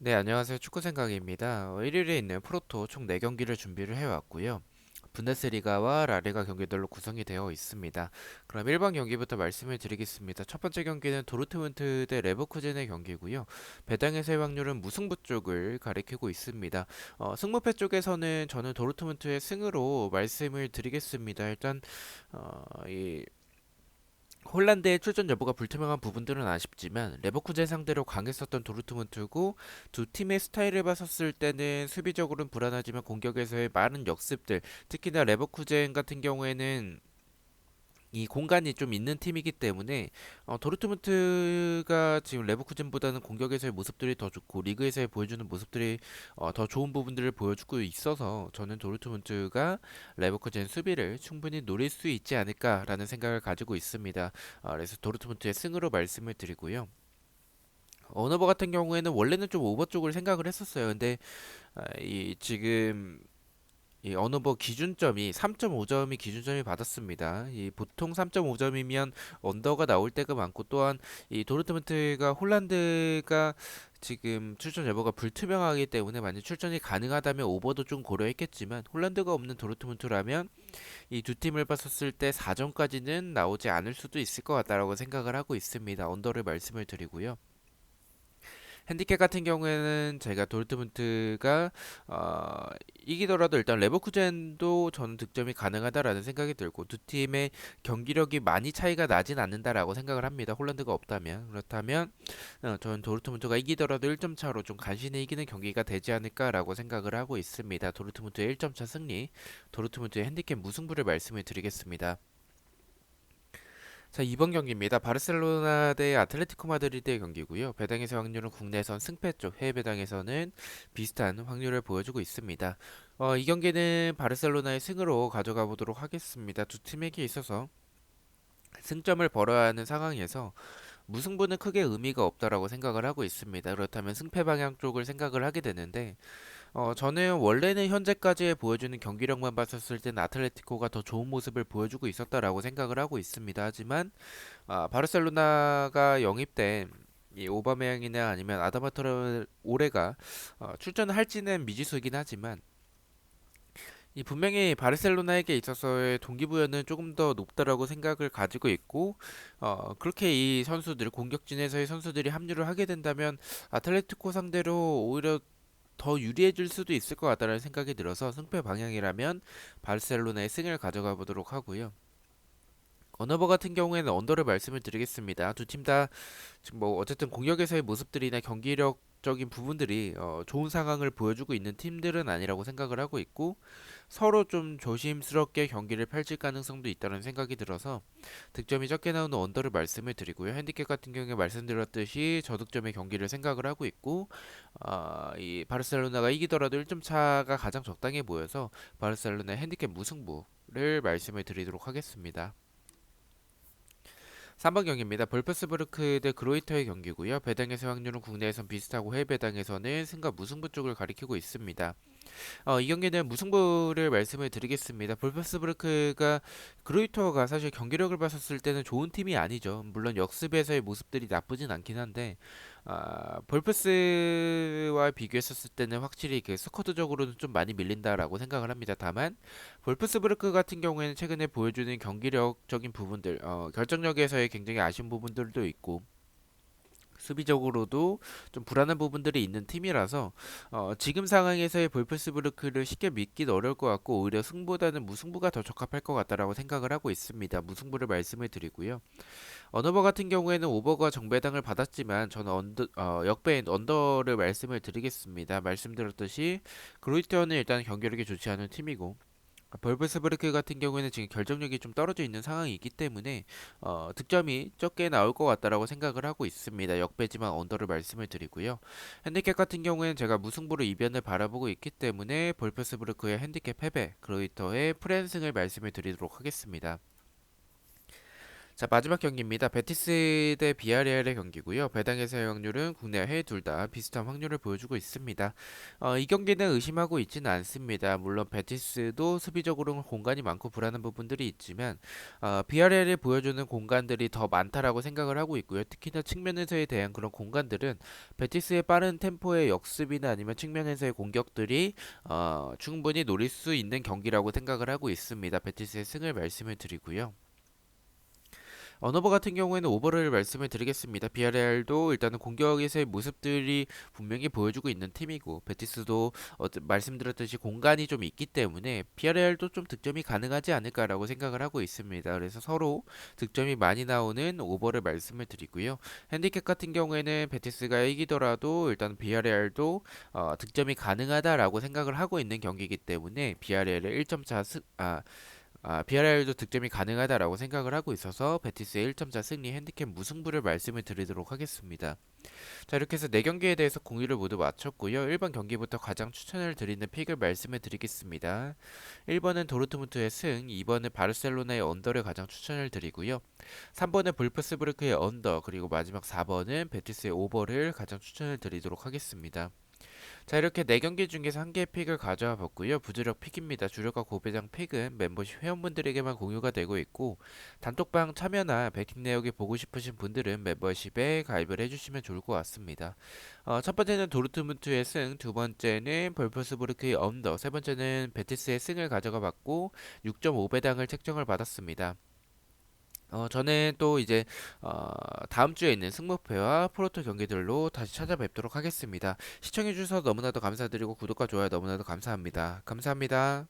네, 안녕하세요. 축구 생각입니다. 어, 1일에 있는 프로토 총 4경기를 준비를 해왔고요. 분데스리가와 라리가 경기들로 구성이 되어 있습니다. 그럼 1번 경기부터 말씀을 드리겠습니다. 첫 번째 경기는 도르트문트 대 레버쿠젠의 경기고요. 배당에서의 확률은 무승부 쪽을 가리키고 있습니다. 어, 승부패 쪽에서는 저는 도르트문트의 승으로 말씀을 드리겠습니다. 일단 어, 이 홀란드의 출전 여부가 불투명한 부분들은 아쉽지만 레버쿠젠 상대로 강했었던 도르트문트고 두 팀의 스타일을 봤었을 때는 수비적으로는 불안하지만 공격에서의 많은 역습들 특히나 레버쿠젠 같은 경우에는 이 공간이 좀 있는 팀이기 때문에 어, 도르트문트가 지금 레버쿠젠보다는 공격에서의 모습들이 더 좋고 리그에서 보여주는 모습들이 어, 더 좋은 부분들을 보여주고 있어서 저는 도르트문트가 레버쿠젠 수비를 충분히 노릴 수 있지 않을까라는 생각을 가지고 있습니다. 어, 그래서 도르트문트의 승으로 말씀을 드리고요. 어너버 같은 경우에는 원래는 좀 오버 쪽을 생각을 했었어요. 근데 아, 이 지금 이 어느버 기준점이 3.5점이 기준점이 받았습니다. 이 보통 3.5점이면 언더가 나올 때가 많고 또한 이 도르트문트가 홀란드가 지금 출전 여부가 불투명하기 때문에 만약 출전이 가능하다면 오버도 좀 고려했겠지만 홀란드가 없는 도르트문트라면 이 두 팀을 봤었을 때 4점까지는 나오지 않을 수도 있을 것 같다라고 생각을 하고 있습니다. 언더를 말씀을 드리고요. 핸디캡 같은 경우에는 제가 도르트문트가 어, 이기더라도 일단 레버쿠젠도 저는 득점이 가능하다라는 생각이 들고 두 팀의 경기력이 많이 차이가 나진 않는다라고 생각을 합니다. 홀란드가 없다면 그렇다면 어, 저는 도르트문트가 이기더라도 1점 차로 좀 간신히 이기는 경기가 되지 않을까라고 생각을 하고 있습니다. 도르트문트의 1점 차 승리, 도르트문트의 핸디캡 무승부를 말씀을 드리겠습니다. 자, 이번 경기입니다. 바르셀로나 대 아틀레티코 마드리드의 경기고요. 배당에서 확률은 국내선 승패 쪽, 해외 배당에서는 비슷한 확률을 보여주고 있습니다. 어, 이 경기는 바르셀로나의 승으로 가져가 보도록 하겠습니다. 두 팀에게 있어서 승점을 벌어야 하는 상황에서 무승부는 크게 의미가 없다라고 생각을 하고 있습니다. 그렇다면 승패 방향 쪽을 생각을 하게 되는데 어, 저는 원래는 현재까지 보여주는 경기력만 봤었을 때는 아틀레티코가 더 좋은 모습을 보여주고 있었다라고 생각을 하고 있습니다. 하지만 아, 바르셀로나가 영입된 이 오바메양이나 아니면 아다마 트라오레가 어, 출전을 할지는 미지수이긴 하지만 이 분명히 바르셀로나에게 있어서의 동기부여는 조금 더 높다라고 생각을 가지고 있고 어, 그렇게 이 선수들 공격진에서의 선수들이 합류를 하게 된다면 아틀레티코 상대로 오히려 더 유리해질 수도 있을 것 같다는 생각이 들어서 승패 방향이라면 바르셀로나의 승을 가져가 보도록 하고요. 언어버 같은 경우에는 언더를 말씀을 드리겠습니다. 두 팀 다 지금 뭐 어쨌든 공격에서의 모습들이나 경기력 적인 부분들이 어, 좋은 상황을 보여주고 있는 팀들은 아니라고 생각을 하고 있고 서로 좀 조심스럽게 경기를 펼칠 가능성도 있다는 생각이 들어서 득점이 적게 나오는 언더를 말씀을 드리고요. 핸디캡 같은 경우에 말씀드렸듯이 저득점의 경기를 생각을 하고 있고 어, 이 바르셀로나가 이기더라도 1점 차가 가장 적당해 보여서 바르셀로나의 핸디캡 무승부를 말씀을 드리도록 하겠습니다. 3번 경기입니다. 볼프스부르크 대 그로이터의 경기고요. 배당에서 확률은 국내에선 비슷하고 해외 배당에서는 승과 무승부 쪽을 가리키고 있습니다. 어, 이 경기는 무승부를 말씀을 드리겠습니다. 볼프스부르크가 그로이터가 사실 경기력을 봤었을 때는 좋은 팀이 아니죠. 물론 역습에서의 모습들이 나쁘진 않긴 한데 아, 볼프스와 비교했었을 때는 확실히 그 스쿼드적으로는 좀 많이 밀린다라고 생각을 합니다. 다만 볼프스부르크 같은 경우에는 최근에 보여주는 경기력적인 부분들, 어, 결정력에서의 굉장히 아쉬운 부분들도 있고 수비적으로도 좀 불안한 부분들이 있는 팀이라서 어, 지금 상황에서의 볼프스부르크를 쉽게 믿기는 어려울 것 같고 오히려 승보다는 무승부가 더 적합할 것 같다라고 생각을 하고 있습니다. 무승부를 말씀을 드리고요. 언어버 같은 경우에는 오버가 정배당을 받았지만 저는 언더, 어, 역배인 언더를 말씀을 드리겠습니다. 말씀드렸듯이 그로이터는 일단 경기력이 좋지 않은 팀이고 벌브스부르크 같은 경우에는 지금 결정력이 좀 떨어져 있는 상황이기 때문에 어, 득점이 적게 나올 것 같다라고 생각을 하고 있습니다. 역배지만 언더를 말씀을 드리고요. 핸디캡 같은 경우에는 제가 무승부로 이변을 바라보고 있기 때문에 볼프스부르크의 핸디캡 패배, 그로이터의 프랜승을 말씀을 드리도록 하겠습니다. 자, 마지막 경기입니다. 베티스 대 비아레알의 경기고요. 배당에서의 확률은 국내와 해외 둘 다 비슷한 확률을 보여주고 있습니다. 어, 이 경기는 의심하고 있지는 않습니다. 물론 베티스도 수비적으로는 공간이 많고 불안한 부분들이 있지만 어, 비아레알이 보여주는 공간들이 더 많다라고 생각을 하고 있고요. 특히나 측면에서에 대한 그런 공간들은 베티스의 빠른 템포의 역습이나 아니면 측면에서의 공격들이 어, 충분히 노릴 수 있는 경기라고 생각을 하고 있습니다. 베티스의 승을 말씀을 드리고요. 언어버 같은 경우에는 오버를 말씀을 드리겠습니다. 비아레알도 일단은 공격에서의 모습들이 분명히 보여주고 있는 팀이고 베티스도 어, 말씀드렸듯이 공간이 좀 있기 때문에 비아레알도 좀 득점이 가능하지 않을까라고 생각을 하고 있습니다. 그래서 서로 득점이 많이 나오는 오버를 말씀을 드리고요. 핸디캡 같은 경우에는 베티스가 이기더라도 일단 비아레알도 어, 득점이 가능하다라고 생각을 하고 있는 경기이기 때문에 비아레알의 1점 차 스, 아, 아, 비아레알도 득점이 가능하다라고 생각을 하고 있어서 베티스의 1점차 승리 핸디캡 무승부를 말씀을 드리도록 하겠습니다. 자, 이렇게 해서 4경기에 대해서 공유를 모두 마쳤고요. 1번 경기부터 가장 추천을 드리는 픽을 말씀을 드리겠습니다. 1번은 도르트문트의 승, 2번은 바르셀로나의 언더를 가장 추천을 드리고요. 3번은 볼프스부르크의 언더, 그리고 마지막 4번은 베티스의 오버를 가장 추천을 드리도록 하겠습니다. 자 이렇게 4경기 중에서 한 개의 픽을 가져와 봤고요. 부주력 픽입니다. 주력과 고배당 픽은 멤버십 회원분들에게만 공유가 되고 있고 단톡방 참여나 베팅 내역이 보고 싶으신 분들은 멤버십에 가입을 해주시면 좋을 것 같습니다. 어, 첫 번째는 도르트문트의 승, 두 번째는 볼프스부르크의 언더, 세 번째는 베티스의 승을 가져가 봤고 6.5배당을 책정을 받았습니다. 어, 저는 또 이제 어, 다음 주에 있는 승무패와 프로토 경기들로 다시 찾아뵙도록 하겠습니다. 시청해주셔서 너무나도 감사드리고 구독과 좋아요 너무나도 감사합니다. 감사합니다.